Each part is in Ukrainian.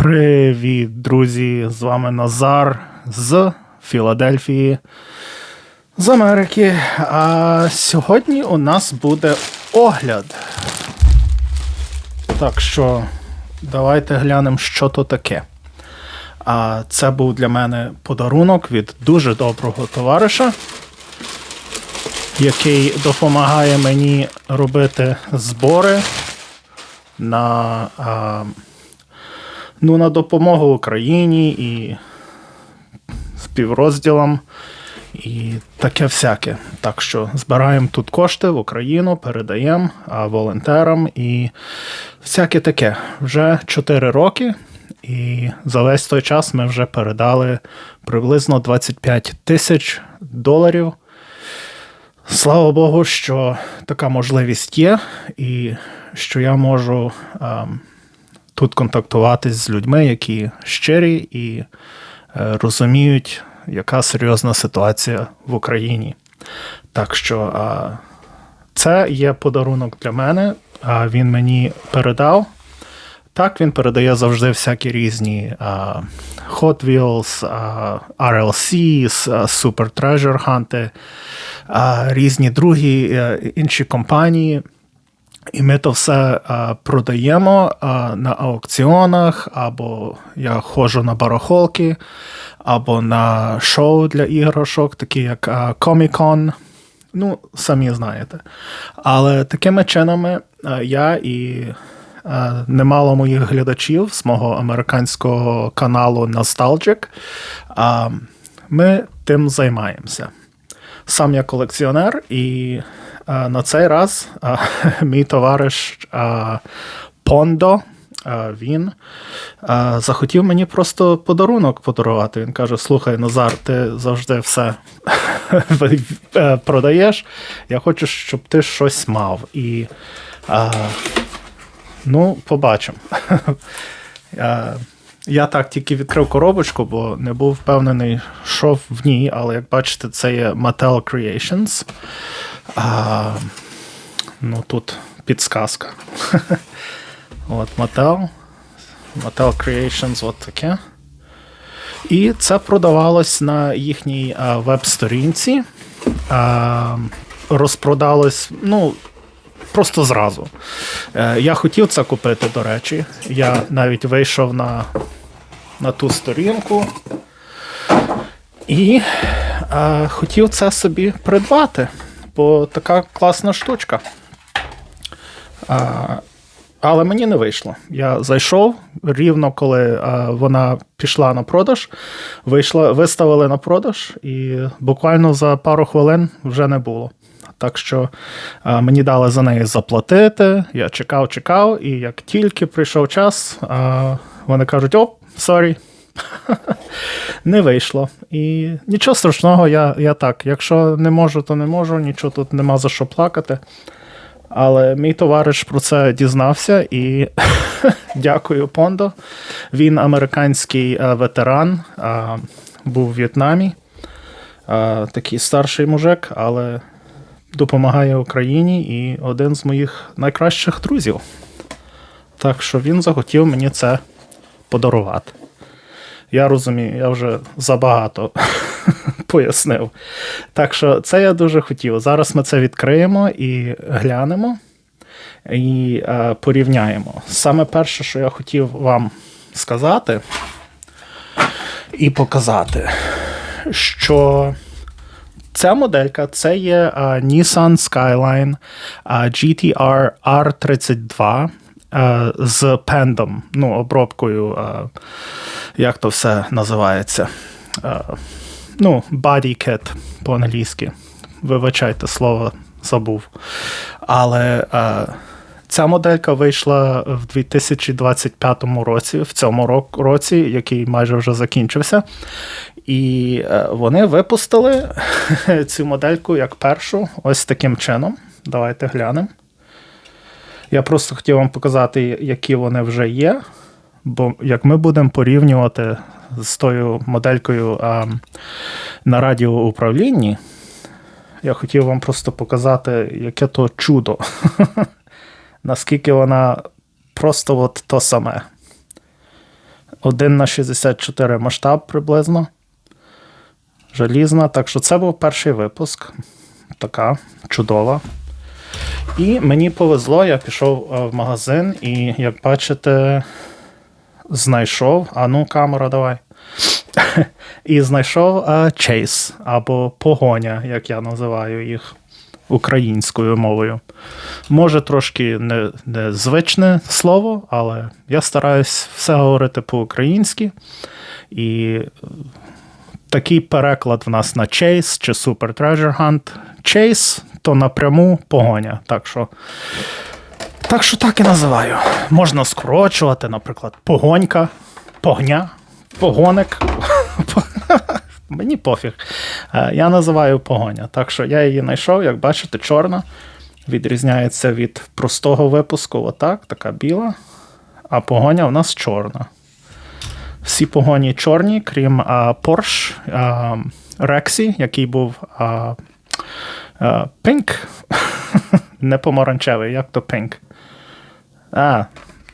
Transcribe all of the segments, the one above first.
Привіт, друзі! З вами Назар з Філадельфії, з Америки. А сьогодні у нас буде огляд. Так що давайте глянемо, що то таке. А це був для мене подарунок від дуже доброго товариша, який допомагає мені робити збори на. А, ну, на допомогу Україні і співрозділам і таке всяке. Так що збираємо тут кошти в Україну, передаємо волонтерам і всяке таке. Вже 4 роки, і за весь той час ми вже передали приблизно 25 тисяч доларів. Слава Богу, що така можливість є, і що я можу. А, тут контактуватись з людьми, які щирі і е, розуміють, яка серйозна ситуація в Україні. Так що це є подарунок для мене, він мені передав. Так, він передає завжди всякі різні uh, Hot Wheels, RLC, Super Treasure Hunt, різні другі uh, інші компанії. І ми то все а, продаємо а, на аукціонах, або я ходжу на барахолки, або на шоу для іграшок, такі як Comic-Con. Ну, самі знаєте. Але такими чинами я і немало моїх глядачів з мого американського каналу Nostalgic, ми тим займаємося. Сам я колекціонер і на цей раз мій товариш Пондо. Він захотів мені просто подарунок подарувати. Він каже: Слухай, Назар, ти завжди все е, продаєш. Я хочу, щоб ти щось мав. І ну, побачимо. Я так тільки відкрив коробочку, бо не був впевнений, що в ній, але як бачите, це є Mattel Creations. А, Ну, тут підсказка. От Mattel. Mattel Creations, от таке. І це продавалось на їхній веб-сторінці. Розпродалось, ну, просто зразу. Е, я хотів це купити, до речі. Я навіть вийшов на на ту сторінку і а, хотів це собі придбати бо така класна штучка. А, Але мені не вийшло. Я зайшов рівно, коли а, вона пішла на продаж, вийшла, виставили на продаж, і буквально за пару хвилин вже не було. Так що а, мені дали за неї заплатити. Я чекав, чекав, і як тільки прийшов час, а, вони кажуть: оп, сорі. Не вийшло. І нічого страшного, я я так. Якщо не можу, то не можу, нічого тут нема за що плакати. Але мій товариш про це дізнався і дякую Пондо. Він американський е, ветеран, був в В'єтнамі. Такий старший мужик, але допомагає Україні і один з моїх найкращих друзів. Так що він захотів мені це подарувати. Я розумію, я вже забагато пояснив. Так що це я дуже хотів. Зараз ми це відкриємо і глянемо і е, порівняємо. Саме перше, що я хотів вам сказати і показати, що. Ця моделька це є uh, Nissan Skyline uh, GTR R32 uh, з пендом, ну, обробкою uh, як то все називається. Е, ну, body kit по-англійськи. Вибачайте, слово забув. Але е, ця моделька вийшла в 2025 році, в цьому році, який майже вже закінчився. І е, вони випустили цю модельку як першу, ось таким чином. Давайте глянемо. Я просто хотів вам показати, які вони вже є. Бо як ми будемо порівнювати з тою моделькою а, на радіоуправлінні, я хотів вам просто показати, яке то чудо. Наскільки вона просто от то саме. 1 на 64 масштаб приблизно. Желізна. Так що це був перший випуск. Така чудова. І мені повезло, я пішов е, в магазин, і, як бачите, знайшов. А ну, камера, давай. І знайшов е, Chase або погоня, як я називаю їх українською мовою. Може, трошки не, не звичне слово, але я стараюсь все говорити по-українськи. І е, такий переклад в нас на Chase чи Super Treasure Hunt. Chase то напряму погоня. Так що, так що так і називаю. Можна скорочувати, наприклад, погонька, погня, погоник. Мені пофіг. Е, Я називаю погоня. Так що я її знайшов, як бачите, чорна. Відрізняється від простого випуску. Отак, така біла. А погоня у нас чорна. Всі погоні чорні, крім а, Porsche Rexy, який був Pink. Не помаранчевий, як то Pink. А,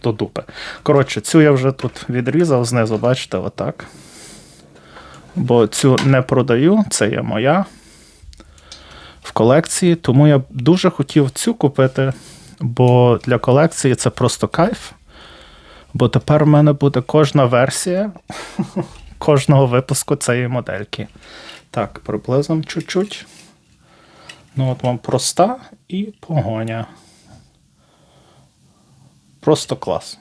то дупи. Коротше, цю я вже тут відрізав знизу, бачите, отак. Бо цю не продаю, це є моя в колекції. Тому я дуже хотів цю купити, бо для колекції це просто кайф. Бо тепер в мене буде кожна версія кожного випуску цієї модельки. Так, приблизно чуть-чуть. Ну, от вам проста і погоня. Просто клас.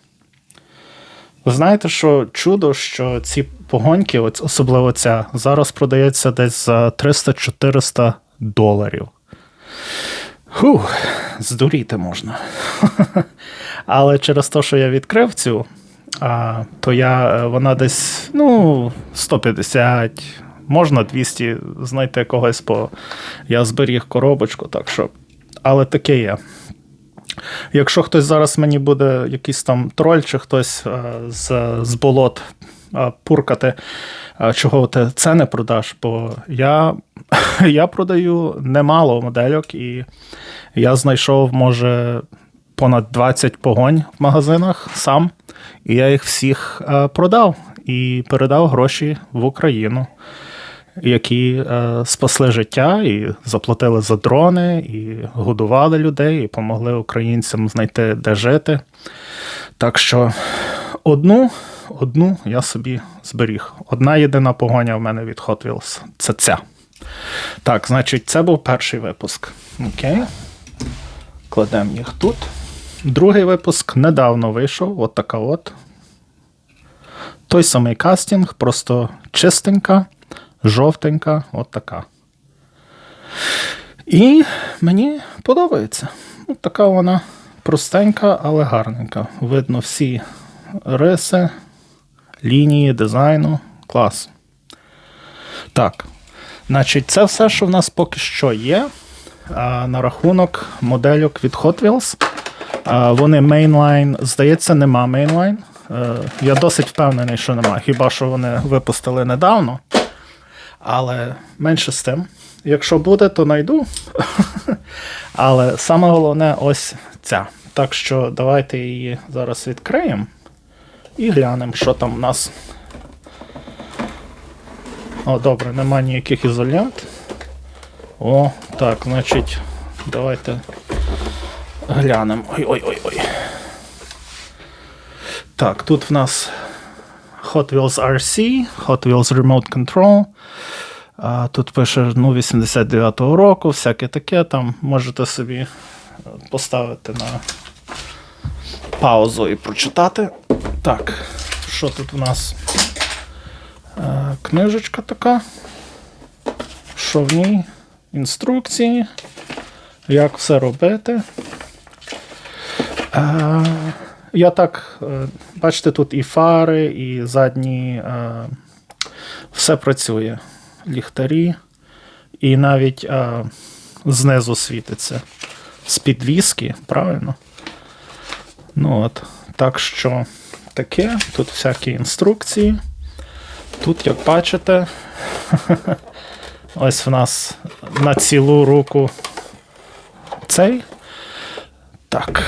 Ви знаєте, що чудо, що ці погоньки, особливо ця, зараз продається десь за 300-400 доларів. Фух, здуріти можна. Але через те, що я відкрив цю, то я, е, вона десь ну, 150, можна 200 знайти когось, бо я зберіг коробочку, так що. Але таке є. Якщо хтось зараз мені буде якийсь там троль чи хтось а, з, з болот а, пуркати, а, чого ти це не продаш, бо я, я продаю немало модельок, і я знайшов, може, понад 20 погонь в магазинах сам, і я їх всіх продав і передав гроші в Україну. Які е, спасли життя і заплатили за дрони, і годували людей, і допомогли українцям знайти, де жити. Так що одну одну я собі зберіг. Одна єдина погоня в мене від Hot Wheels – це ця. Так, значить, це був перший випуск. Окей. Кладемо їх тут. Другий випуск недавно вийшов. От така от. Той самий кастинг, просто чистенька жовтенька, от така. І мені подобається. От така вона простенька, але гарненька. Видно всі риси, лінії, дизайну. Клас. Так. Значить, це все, що в нас поки що є. На рахунок модельок від Hot Wheels. Вони mainline, здається, нема. Е, Я досить впевнений, що нема. Хіба що вони випустили недавно. Але менше з тим. Якщо буде, то знайду. Але саме головне ось ця. Так що давайте її зараз відкриємо і глянемо, що там у нас. О, добре, нема ніяких ізолянт. О, так, значить, давайте глянемо. Ой-ой-ой-ой. Так, тут в нас Hot Wheels RC, Hot Wheels Remote Control. А, Тут пише ну, 89-го року, всяке таке. Там можете собі е, поставити на паузу і прочитати. Так, що тут у нас? А, книжечка така. Що в ній? Інструкції. Як все робити. А, я так, е, бачите, тут і фари, і задні, все працює. Ліхтарі, і навіть знизу світиться з підвіски, правильно? Ну от, Так що таке, тут всякі інструкції. Тут, як бачите, ось в нас на цілу руку цей. Так.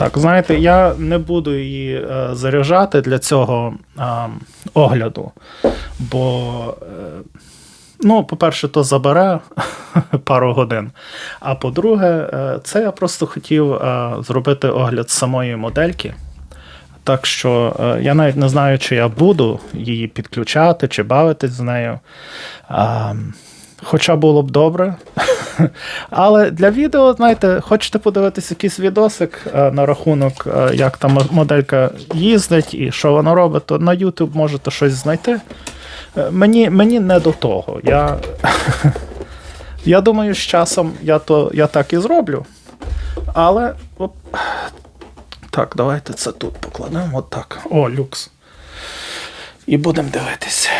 Так, знаєте, я не буду її е, заряджати для цього е, огляду, бо, е, ну, по-перше, то забере пару годин. А по-друге, це я просто хотів зробити огляд самої модельки. Так що я навіть не знаю, чи я буду її підключати, чи бавитись з нею. Хоча було б добре. Але для відео, знаєте, хочете подивитися якийсь відосик е, на рахунок, е, як там моделька їздить і що вона робить, то на YouTube можете щось знайти. Е, Мені, мені не до того. Я, я думаю, з часом я, то, я так і зроблю. Але. Оп, так, давайте це тут покладемо. От так. О, люкс. І будемо дивитися.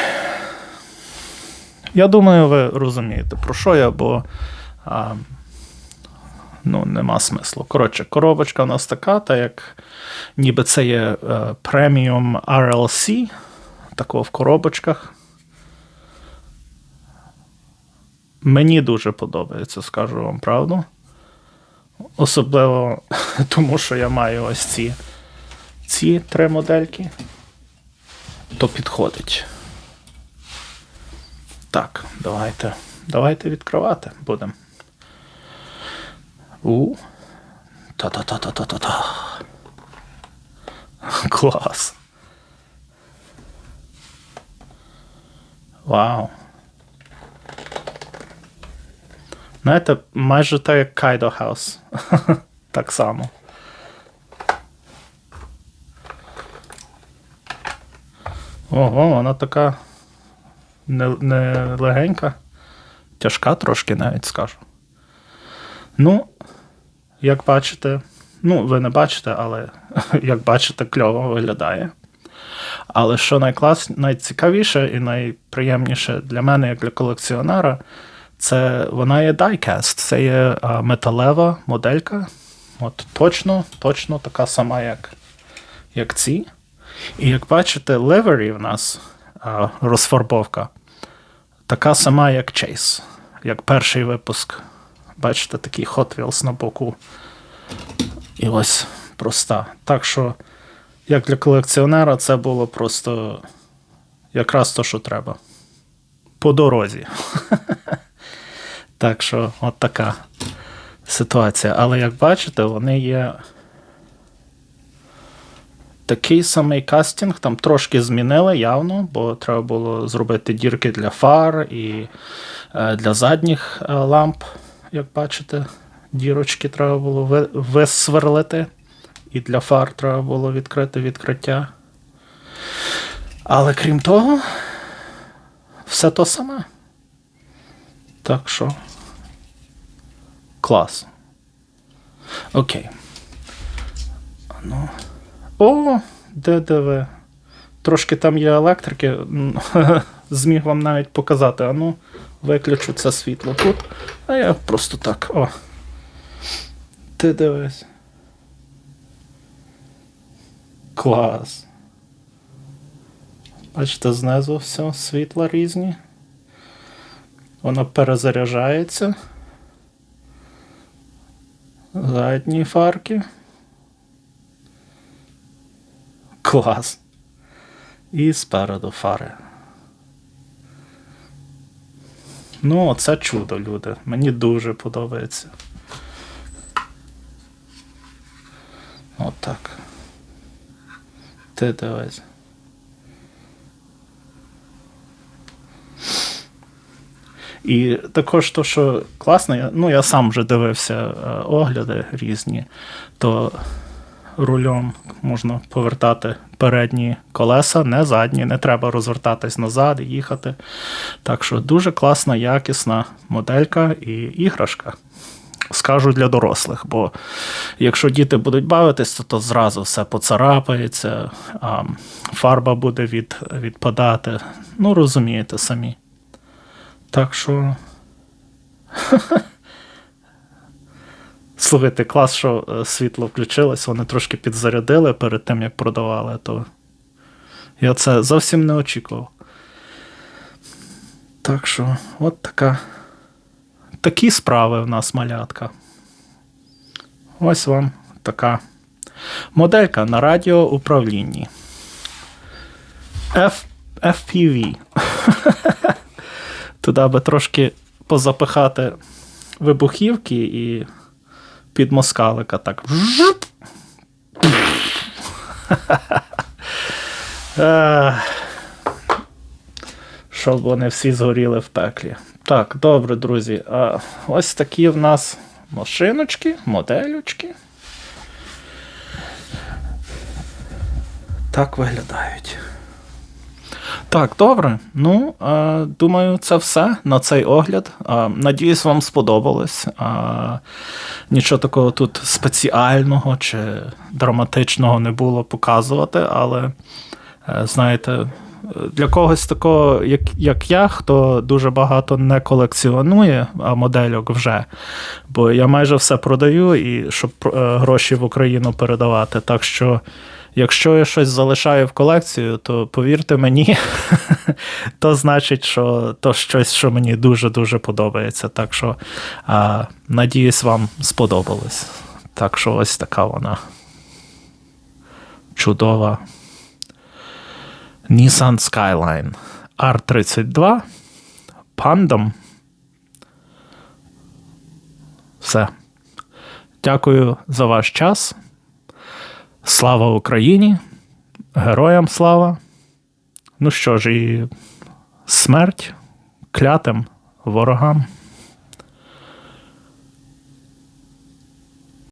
Я думаю, ви розумієте, про що я, бо а, ну, нема смислу. Коротше, коробочка у нас така, та як ніби це є е, преміум RLC, такого в коробочках. Мені дуже подобається, скажу вам правду. Особливо тому, що я маю ось ці, ці три модельки, то підходить. Так, давайте, давайте відкривати будемо. У. Та-та-та-та-та-та-та. Клас. Вау. Знаєте, майже так як Kaido House. так само. Ого, вона така не, не легенька, тяжка трошки навіть скажу. Ну, як бачите, ну, ви не бачите, але як бачите, кльово виглядає. Але що найклас, найцікавіше і найприємніше для мене, як для колекціонера, це вона є diecast, це є а, металева моделька. От Точно, точно така сама, як, як ці. І як бачите, livery в нас а, розфарбовка така сама, як Chase, як перший випуск. Бачите, такий Hot Wheels на боку. І ось проста. Так що, як для колекціонера, це було просто якраз то, що треба. По дорозі. Так що, от така ситуація. Але як бачите, вони є. Такий самий кастинг, там трошки змінили явно, бо треба було зробити дірки для фар і е, для задніх е, ламп, як бачите, дірочки треба було висверлити. І для фар треба було відкрити відкриття. Але крім того, все то саме. Так що. Клас. Окей. Ну. О, ДДВ. Трошки там є електрики. Зміг вам навіть показати. А ну, виключу це світло тут. А я просто так. О. Дивись. Клас. Бачите, знизу все, світла різні. Воно перезаряджається. Задні фарки. Клас. І спереду фари. Ну, це чудо, люди. Мені дуже подобається. Отак. Ти дивись. І також то, що класно, ну я сам вже дивився е, огляди різні, то рулем можна повертати передні колеса, не задні, не треба розвертатись назад і їхати. Так що дуже класна, якісна моделька і іграшка. Скажу для дорослих, бо якщо діти будуть бавитись, то, то зразу все поцарапається, а фарба буде від, відпадати. Ну, розумієте самі. Так що. Слухайте, клас, що е, світло включилось, вони трошки підзарядили перед тим, як продавали, то я це зовсім не очікував. Так що, от така. Такі справи в нас малятка. Ось вам така Моделька на радіоуправлінні. F, FPV. Туди би трошки позапихати вибухівки і під москалика так. Ех. Щоб вони всі згоріли в пеклі. Так, добре, друзі. А ось такі в нас машиночки, моделючки. Так виглядають. Так, добре. Ну, е, думаю, це все на цей огляд. Е, надіюсь, вам сподобалось. Е, нічого такого тут спеціального чи драматичного не було показувати, але, е, знаєте, для когось такого, як, як я, хто дуже багато не колекціонує модельок вже, бо я майже все продаю, і щоб е, гроші в Україну передавати. Так що. Якщо я щось залишаю в колекцію, то повірте мені, то значить, що то щось, що мені дуже-дуже подобається. Так що, а, надіюсь, вам сподобалось. Так що ось така вона чудова. Nissan Skyline R32 Pandom. Все. Дякую за ваш час. Слава Україні! Героям слава! Ну що ж, і смерть клятим ворогам.